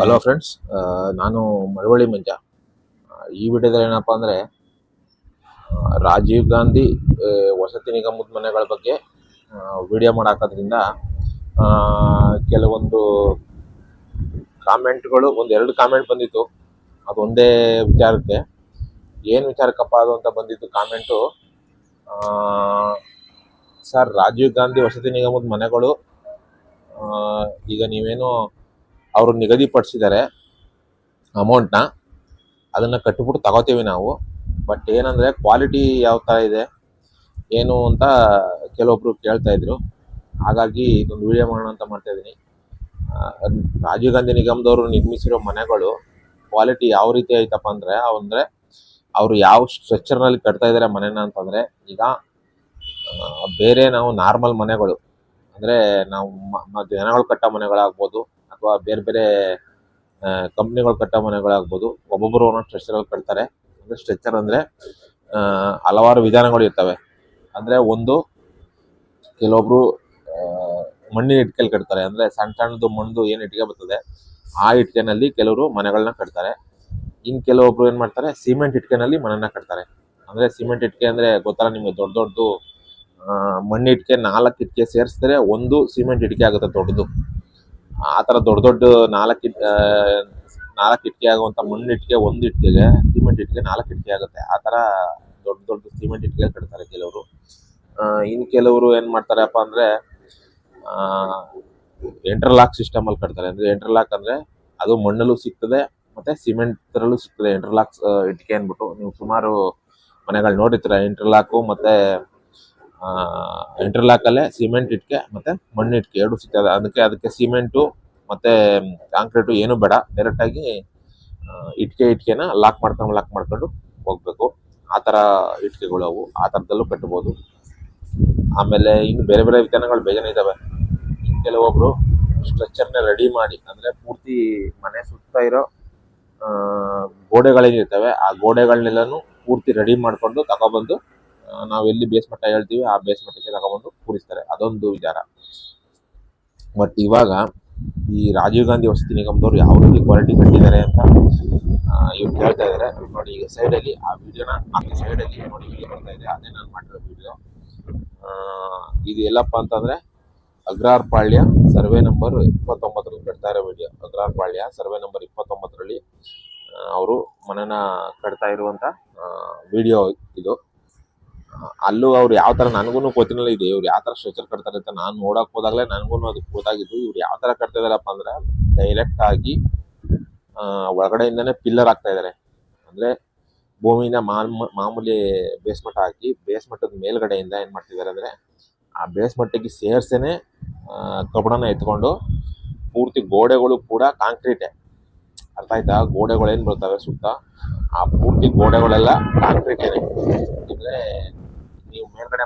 Hello friends ನಾನು ಮಳವಳ್ಳಿ ಮಂಜ. ಈ ವಿಡಿಯೋದಲ್ಲಿ ಏನಪ್ಪ ಅಂದರೆ ರಾಜೀವ್ ಗಾಂಧಿ ವಸತಿ ನಿಗಮದ ಮನೆಗಳ ಬಗ್ಗೆ ವಿಡಿಯೋ ಮಾಡಾಕೋದ್ರಿಂದ ಕೆಲವೊಂದು ಕಾಮೆಂಟ್ಗಳು, ಒಂದು ಎರಡು ಕಾಮೆಂಟ್ ಬಂದಿತ್ತು. ಅದು ಒಂದೇ ವಿಚಾರಕ್ಕೆ. ಏನು ವಿಚಾರಕ್ಕಪ್ಪ ಅದು ಅಂತ ಬಂದಿತ್ತು ಕಾಮೆಂಟು. ಸರ್, ರಾಜೀವ್ ಗಾಂಧಿ ವಸತಿ ನಿಗಮದ ಮನೆಗಳು ಈಗ ನೀವೇನು ಅವರು ನಿಗದಿಪಡಿಸಿದ್ದಾರೆ ಅಮೌಂಟ್ನ, ಅದನ್ನು ಕಟ್ಟಿಬಿಟ್ಟು ತಗೋತೀವಿ ನಾವು. ಬಟ್ ಏನಂದರೆ ಕ್ವಾಲಿಟಿ ಯಾವ ಥರ ಇದೆ, ಏನು ಅಂತ ಕೆಲವೊಬ್ಬರು ಕೇಳ್ತಾ ಇದ್ರು. ಹಾಗಾಗಿ ಇದೊಂದು ವಿಡಿಯೋ ಮಾಡೋಣ ಅಂತ ಮಾಡ್ತಾ ಇದ್ದೀನಿ. ರಾಜೀವ್ ಗಾಂಧಿ ನಿಗಮದವರು ನಿರ್ಮಿಸಿರೋ ಮನೆಗಳು ಕ್ವಾಲಿಟಿ ಯಾವ ರೀತಿ ಐತಪ್ಪ ಅಂದರೆ ಅಂದರೆ ಅವರು ಯಾವ ಸ್ಟ್ರಕ್ಚರ್ನಲ್ಲಿ ಕಟ್ತಾ ಇದ್ದಾರೆ ಮನೆನ ಅಂತಂದರೆ, ಈಗ ಬೇರೆ ನಾವು ನಾರ್ಮಲ್ ಮನೆಗಳು. ಅಂದರೆ ನಾವು ಜನಗಳು ಕಟ್ಟೋ ಮನೆಗಳಾಗ್ಬೋದು ಅಥವಾ ಬೇರೆ ಬೇರೆ ಕಂಪ್ನಿಗಳು ಕಟ್ಟೋ ಮನೆಗಳಾಗ್ಬೋದು. ಒಬ್ಬೊಬ್ಬರು ಒಂದೊಂದು ಸ್ಟ್ರೆಚರಲ್ಲಿ ಕಟ್ತಾರೆ. ಅಂದರೆ ಸ್ಟ್ರೆಚ್ಚರ್ ಅಂದರೆ ಹಲವಾರು ವಿಧಾನಗಳು ಇರ್ತವೆ. ಅಂದರೆ ಒಂದು ಕೆಲವೊಬ್ರು ಆ, ಮಣ್ಣಿನ ಇಟ್ಕೆಲಿ ಕಟ್ತಾರೆ. ಅಂದರೆ ಸಣ್ಣ ಸಣ್ಣದು ಮಣ್ಣು ಏನು ಇಟ್ಕೆ ಬರ್ತದೆ ಆ ಇಟ್ಕೆನಲ್ಲಿ ಕೆಲವರು ಮನೆಗಳನ್ನ ಕಟ್ತಾರೆ. ಇನ್ನು ಕೆಲವೊಬ್ರು ಏನು ಮಾಡ್ತಾರೆ ಸಿಮೆಂಟ್ ಇಟ್ಕೆನಲ್ಲಿ ಮನೆನ ಕಟ್ತಾರೆ. ಅಂದರೆ ಸಿಮೆಂಟ್ ಇಟ್ಕೆ ಅಂದರೆ ಗೊತ್ತಲ್ಲ ನಿಮಗೆ ದೊಡ್ಡ ದೊಡ್ಡದು ಮಣ್ಣು ಇಟ್ಟಿಗೆ ನಾಲ್ಕು ಇಟ್ಟಿಗೆ ಸೇರಿಸಿದ್ರೆ ಒಂದು ಸಿಮೆಂಟ್ ಇಟ್ಟಿಗೆ ಆಗುತ್ತೆ ದೊಡ್ಡದು. ಆ ಥರ ದೊಡ್ಡ ದೊಡ್ಡ ನಾಲ್ಕು ನಾಲ್ಕು ಇಟ್ಟಿಗೆ ಆಗುವಂಥ ಮಣ್ಣು ಇಟ್ಟಿಗೆ ಒಂದು ಇಟ್ಕೆಗೆ, ಸಿಮೆಂಟ್ ಇಟ್ಟಿಗೆ ನಾಲ್ಕು ಇಟ್ಟಿಗೆ ಆಗುತ್ತೆ. ಆ ಥರ ದೊಡ್ಡ ದೊಡ್ಡ ಸಿಮೆಂಟ್ ಇಟ್ಟಿಗೆ ಕಟ್ತಾರೆ ಕೆಲವರು. ಇನ್ನು ಕೆಲವರು ಏನು ಮಾಡ್ತಾರಪ್ಪ ಅಂದರೆ ಎಂಟರ್ಲಾಕ್ ಸಿಸ್ಟಮಲ್ಲಿ ಕಟ್ತಾರೆ. ಅಂದರೆ ಎಂಟರ್ಲಾಕ್ ಅಂದರೆ ಅದು ಮಣ್ಣಲ್ಲೂ ಸಿಗ್ತದೆ, ಮತ್ತು ಸಿಮೆಂಟ್ರಲ್ಲೂ ಸಿಗ್ತದೆ ಎಂಟರ್ಲಾಕ್ ಇಟ್ಟಿಗೆ ಅಂದ್ಬಿಟ್ಟು. ನೀವು ಸುಮಾರು ಮನೆಗಳು ನೋಡಿರ್ತೀರ ಇಂಟರ್ಲಾಕು ಮತ್ತು ಇಂಟರ್ಲಾಕಲ್ಲೇ ಸಿಮೆಂಟ್ ಇಟ್ಕೆ ಮತ್ತು ಮಣ್ಣು ಇಟ್ಕೆ ಎರಡು ಸಿಗ್ತದೆ. ಅದಕ್ಕೆ ಅದಕ್ಕೆ ಸಿಮೆಂಟು ಮತ್ತು ಕಾಂಕ್ರೀಟು ಏನು ಬೇಡ. ಡೈರೆಕ್ಟಾಗಿ ಇಟ್ಕೆ ಇಟ್ಕೆನ ಲಾಕ್ ಮಾಡ್ಕೊಂಡು ಲಾಕ್ ಮಾಡ್ಕೊಂಡು ಹೋಗ್ಬೇಕು. ಆ ಥರ ಇಟ್ಕೆಗಳು ಅವು. ಆ ಥರದಲ್ಲೂ ಕಟ್ಬೋದು. ಆಮೇಲೆ ಇನ್ನು ಬೇರೆ ಬೇರೆ ವಿಧಾನಗಳು ಬೇಜಾನ್ ಇದ್ದಾವೆ ಕೆಲವೊಬ್ಬರು ಸ್ಟ್ರಕ್ಚರ್ನ ರೆಡಿ ಮಾಡಿ, ಅಂದರೆ ಪೂರ್ತಿ ಮನೆ ಸುತ್ತ ಇರೋ ಗೋಡೆಗಳೇನಿರ್ತವೆ, ಆ ಗೋಡೆಗಳನ್ನೆಲ್ಲನೂ ಪೂರ್ತಿ ರೆಡಿ ಮಾಡಿಕೊಂಡು ತಗೊಬಂದು ನಾವು ಎಲ್ಲಿ ಬೇಸ್ ಮಟ್ಟ ಹೇಳ್ತೀವಿ, ಆ ಬೇಸ್ ಮಟ್ಟಕ್ಕೆ ಕೂರಿಸ್ತಾರೆ. ಅದೊಂದು ವಿಚಾರ. ಬಟ್ ಇವಾಗ ಈ ರಾಜೀವ್ ಗಾಂಧಿ ವಸತಿ ನಿಗಮದವರು ಯಾವ ರೀತಿ ಕ್ವಾಲಿಟಿ ಕಟ್ಟಿದ್ದಾರೆ ಅಂತ ಇವ್ರು ಕೇಳ್ತಾ ಇದ್ದಾರೆ ನೋಡಿ, ಈಗ ಸೈಡಲ್ಲಿ ಆ ವಿಡಿಯೋನ ಸೈಡ್ ಸೈಡಲ್ಲಿ ನೋಡಿ ವಿಡಿಯೋ ಬರ್ತಾ ಇದೆ. ಅದೇ ನಾನು ಮಾಡಿರೋ ವಿಡಿಯೋ ಇದು ಎಲ್ಲಪ್ಪ ಅಂತಂದ್ರೆ ಅಗ್ರಾರ್ಪಾಳ್ಯ ಸರ್ವೆ ನಂಬರ್ ಇಪ್ಪತ್ತೊಂಬತ್ತರಲ್ಲಿ ಕಟ್ತಾ ಇರೋ ವಿಡಿಯೋ ಅಗ್ರಾರ್ಪಾಳ್ಯ ಸರ್ವೆ ನಂಬರ್ ಇಪ್ಪತ್ತೊಂಬತ್ತರಲ್ಲಿ ಅವರು ಮನೆನ ಕಟ್ತಾ ಇರುವಂತ ವಿಡಿಯೋ ಇದು. ಅಲ್ಲೂ ಅವ್ರು ಯಾವ ತರ ನನಗೂ ಕೋತಿನಲ್ಲ ಇದೆ ಇವ್ರು ಯಾವ ತರ ಸ್ಟ್ರೆಚರ್ ಕಟ್ತಾರೆ ಅಂತ ನಾನು ನೋಡಕ್ ಹೋದಾಗಲೇ ನನಗೂ ಅದು ಗೊತ್ತಾಗಿದ್ದು, ಇವ್ರು ಯಾವ ತರ ಕಟ್ತಾ ಇದಾರಪ್ಪ ಅಂದ್ರೆ ಡೈರೆಕ್ಟ್ ಆಗಿ ಒಳಗಡೆಯಿಂದನೇ ಪಿಲ್ಲರ್ ಆಗ್ತಾ ಇದಾರೆ. ಅಂದ್ರೆ ಭೂಮಿಯಿಂದ ಮಾಮೂ ಮಾಮೂಲಿ ಬೇಸ್ಮಟ್ಟ ಹಾಕಿ ಬೇಸ್ಮಟ್ಟದ ಮೇಲ್ಗಡೆಯಿಂದ ಏನು ಮಾಡ್ತಿದ್ದಾರೆ ಅಂದರೆ ಆ ಬೇಸ್ಮಟ್ಟಕ್ಕೆ ಸೇರ್ಸೇನೆ ಕಬ್ಬಣನ ಎತ್ಕೊಂಡು ಪೂರ್ತಿ ಗೋಡೆಗಳು ಕೂಡ ಕಾಂಕ್ರೀಟೆ ಅರ್ಥ ಆಯ್ತಾ? ಗೋಡೆಗಳು ಏನು ಬರ್ತವೆ ಸುತ್ತ? ಆ ಪೂರ್ತಿ ಗೋಡೆಗಳೆಲ್ಲ ಕಾಂಕ್ರೀಟೇನೆ ಅಂದರೆ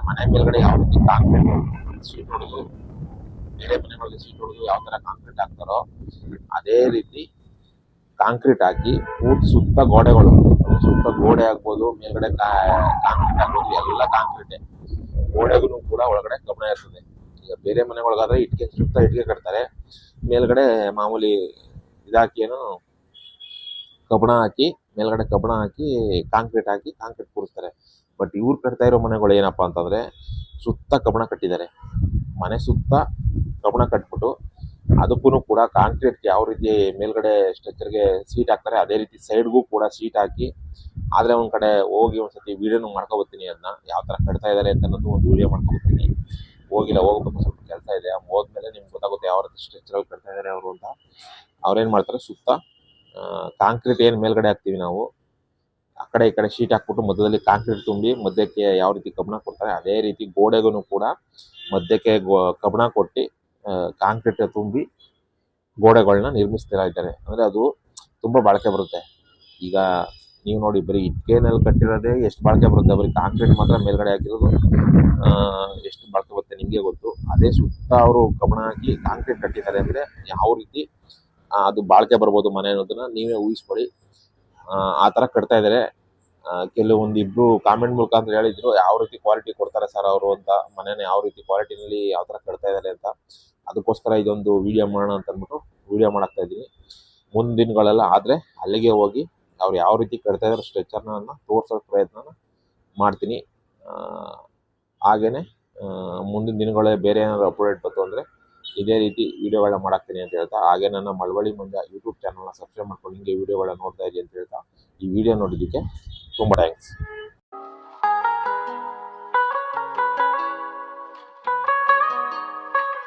ಮನೆ ಮೇಲ್ಗಡೆ ಯಾವ ರೀತಿ ಕಾಂಕ್ರೀಟ್ ಸೀಟ್ ಹೊಡೆದು, ಬೇರೆ ಮನೆಗಳಿಗೆ ಸೀಟ್ ಹೊಡೆದು ಯಾವ ಥರ ಕಾಂಕ್ರೀಟ್ ಹಾಕ್ತಾರೋ ಅದೇ ರೀತಿ ಕಾಂಕ್ರೀಟ್ ಹಾಕಿ ಪೂರ್ತಿ ಸುತ್ತ ಗೋಡೆಗಳು. ಸುತ್ತ ಗೋಡೆ ಆಗ್ಬೋದು, ಮೇಲ್ಗಡೆ ಕಾಂಕ್ರೀಟ್ ಆಗ್ಬೋದು, ಎಲ್ಲ ಕಾಂಕ್ರೀಟೇ ಗೋಡೆಗೂ ಕೂಡ ಒಳಗಡೆ ಗಮನ ಇರ್ತದೆ. ಈಗ ಬೇರೆ ಮನೆಗಳಿಗಾದ್ರೆ ಇಟ್ಕೆ ಸುತ್ತ ಇಟ್ಕೆ ಕಟ್ತಾರೆ. ಮೇಲ್ಗಡೆ ಮಾಮೂಲಿ ಇದಾಕಿ ಏನು ಕಬ್ಬಣ ಹಾಕಿ, ಮೇಲ್ಗಡೆ ಕಬ್ಬಣ ಹಾಕಿ ಕಾಂಕ್ರೀಟ್ ಹಾಕಿ ಕಾಂಕ್ರೀಟ್ ಕೂರಿಸ್ತಾರೆ. ಬಟ್ ಇವ್ರು ಕಟ್ತಾ ಇರೋ ಮನೆಗಳು ಏನಪ್ಪ ಅಂತಂದ್ರೆ ಸುತ್ತ ಕಬಣ ಕಟ್ಟಿದ್ದಾರೆ. ಮನೆ ಸುತ್ತ ಕಬಣ ಕಟ್ಬಿಟ್ಟು ಅದಕ್ಕೂ ಕೂಡ ಕಾಂಕ್ರೀಟ್ ಯಾವ ರೀತಿ ಮೇಲ್ಗಡೆ ಸ್ಟ್ರಕ್ಚರ್ಗೆ ಸೀಟ್ ಹಾಕ್ತಾರೆ, ಅದೇ ರೀತಿ ಸೈಡ್ಗೂ ಕೂಡ ಸೀಟ್ ಹಾಕಿ ಆದ್ರೆ ಒಂದ್ ಕಡೆ ಹೋಗಿ ಒಂದ್ಸತಿ ವೀಡಿಯೋನು ಮಾಡ್ಕೊಬತ್ತೀನಿ ಅದನ್ನ ಯಾವ ತರ ಕಟ್ತಾ ಇದ್ದಾರೆ ಅಂತ ಅನ್ನೋದು ಒಂದು ವೀಡಿಯೋ ಮಾಡ್ಕೊಬತ್ತೀನಿ ಹೋಗಿಲ್ಲ, ಹೋಗ್ಬೇಕು, ಸ್ವಲ್ಪ ಕೆಲಸ ಇದೆ. ಹೋದ್ಮೇಲೆ ನಿಮ್ಗೆ ಗೊತ್ತಾಗುತ್ತೆ ಯಾವ ರೀತಿ ಸ್ಟ್ರಕ್ಚರ್ ಕಟ್ತಾ ಇದ್ದಾರೆ ಅವರು ಅಂತ. ಅವ್ರೇನ್ ಮಾಡ್ತಾರೆ ಸುತ್ತ ಕಾಂಕ್ರೀಟ್ ಏನು ಮೇಲ್ಗಡೆ ಹಾಕ್ತೀವಿ ನಾವು ಆ ಕಡೆ ಈ ಕಡೆ ಶೀಟ್ ಹಾಕ್ಬಿಟ್ಟು ಮಧ್ಯದಲ್ಲಿ ಕಾಂಕ್ರೀಟ್ ತುಂಬಿ ಮಧ್ಯಕ್ಕೆ ಯಾವ ರೀತಿ ಕಬ್ಬಣ ಕೊಡ್ತಾರೆ, ಅದೇ ರೀತಿ ಗೋಡೆಗೂ ಕೂಡ ಮಧ್ಯಕ್ಕೆ ಕಬ್ಬಣ ಕೊಟ್ಟು ಕಾಂಕ್ರೀಟ್ ತುಂಬಿ ಗೋಡೆಗಳನ್ನ ನಿರ್ಮಿಸ್ತಾ ಇದ್ದಾರೆ. ಅಂದ್ರೆ ಅದು ತುಂಬಾ ಬಾಳಿಕೆ ಬರುತ್ತೆ. ಈಗ ನೀವು ನೋಡಿ ಬರೀ ಇಟ್ಕೆನಲ್ಲಿ ಕಟ್ಟಿರೋದೇ ಎಷ್ಟು ಬಾಳಿಕೆ ಬರುತ್ತೆ. ಬರೀ ಕಾಂಕ್ರೀಟ್ ಮಾತ್ರ ಮೇಲ್ಗಡೆ ಹಾಕಿರೋದು ಎಷ್ಟು ಬಾಳಿಕೆ ಬರುತ್ತೆ ನಿಮಗೆ ಗೊತ್ತು. ಅದೇ ಸುತ್ತ ಅವರು ಕಬ್ಬಣ ಹಾಕಿ ಕಾಂಕ್ರೀಟ್ ಕಟ್ಟಿದ್ದಾರೆ ಅಂದ್ರೆ ಯಾವ ರೀತಿ ಅದು ಬಾಳಿಕೆ ಬರ್ಬೋದು ಮನೆ ಅನ್ನೋದನ್ನ ನೀವೇ ಊಹಿಸ್ಕೊಳ್ಳಿ. ಆ, ಥರ ಕಟ್ತಾ ಇದ್ದಾರೆ ಆ, ಕೆಲವೊಂದು ಇಬ್ರು ಕಾಮೆಂಟ್ ಮುಖಾಂತರ ಹೇಳಿದ್ರು ಯಾವ ರೀತಿ ಕ್ವಾಲಿಟಿ ಕೊಡ್ತಾರೆ ಸರ್ ಅವರು ಅಂತ ಮನೇನ ಯಾವ ರೀತಿ ಕ್ವಾಲಿಟಿನಲ್ಲಿ ಯಾವ ಥರ ಕಟ್ತಾ ಇದ್ದಾರೆ ಅಂತ. ಅದಕ್ಕೋಸ್ಕರ ಇದೊಂದು ವಿಡಿಯೋ ಮಾಡೋಣ ಅಂತ ಅಂದ್ಬಿಟ್ಟು ವಿಡಿಯೋ ಮಾಡಾಕ್ತಾ ಇದ್ದೀನಿ. ಮುಂದಿನ ದಿನಗಳೆಲ್ಲ ಆದರೆ ಅಲ್ಲಿಗೆ ಹೋಗಿ ಅವ್ರು ಯಾವ ರೀತಿ ಕಟ್ತಾ ಇದ್ದಾರೆ ಸ್ಟ್ರೆಚರ್ನ ತೋರಿಸೋ ಪ್ರಯತ್ನ ಮಾಡ್ತೀನಿ. ಹಾಗೇನೆ ಮುಂದಿನ ದಿನಗಳೇ ಬೇರೆ ಏನಾದ್ರು ಅಪ್ಡೇಟ್ ಬಂತು ಅಂದರೆ ಇದೇ ರೀತಿ ವಿಡಿಯೋಗಳನ್ನ ಮಾಡಾಕ್ತೀನಿ ಅಂತ ಹೇಳ್ತಾ, ಹಾಗೆ ನನ್ನ ಮಳವಳ್ಳಿ ಮಂಡ್ಯ ಯೂಟ್ಯೂಬ್ ಚಾನಲ್ನ ಸಬ್ಸ್ಕ್ರೈಬ್ ಮಾಡ್ಕೊಂಡು ಹಿಂಗೆ ವಿಡಿಯೋಗಳನ್ನ ನೋಡ್ತಾ ಇದ್ದೀನಿ ಅಂತ ಹೇಳ್ತಾ, ಈ ವಿಡಿಯೋ ನೋಡಿದ್ದಕ್ಕೆ ತುಂಬ ಥ್ಯಾಂಕ್ಸ್